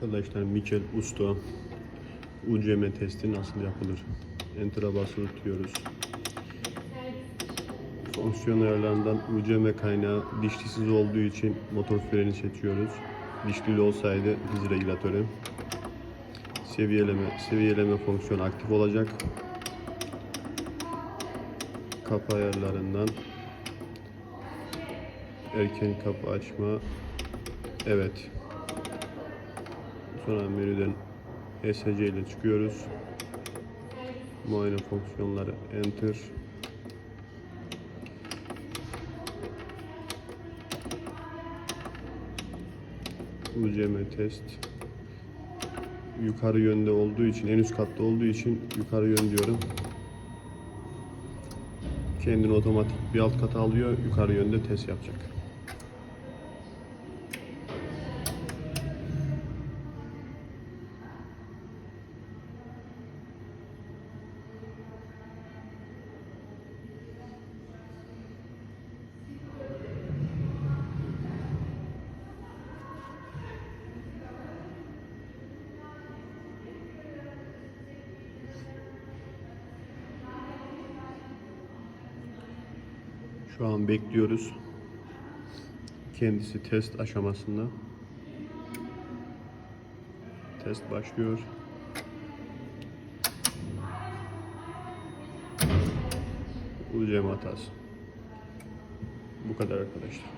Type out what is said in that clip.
Arkadaşlar Mikel Usta UCM testi nasıl yapılır? Enter'a basılı tutuyoruz. Fonksiyon ayarlarından UCM kaynağı dişlisiz olduğu için motor freni seçiyoruz. Dişlili olsaydı hız regülatörü. Seviyeleme, seviyeleme fonksiyonu aktif olacak. Kapı ayarlarından erken kapı açma. Evet. Sonra menüden ESC ile çıkıyoruz. Muayene fonksiyonları enter. UCM test. Yukarı yönde olduğu için, en üst katta olduğu için yukarı yön diyorum. Kendini otomatik bir alt kata alıyor, yukarı yönde test yapacak. Şu an bekliyoruz. Kendisi test aşamasında. Test başlıyor. UCM hatası. Bu kadar arkadaşlar.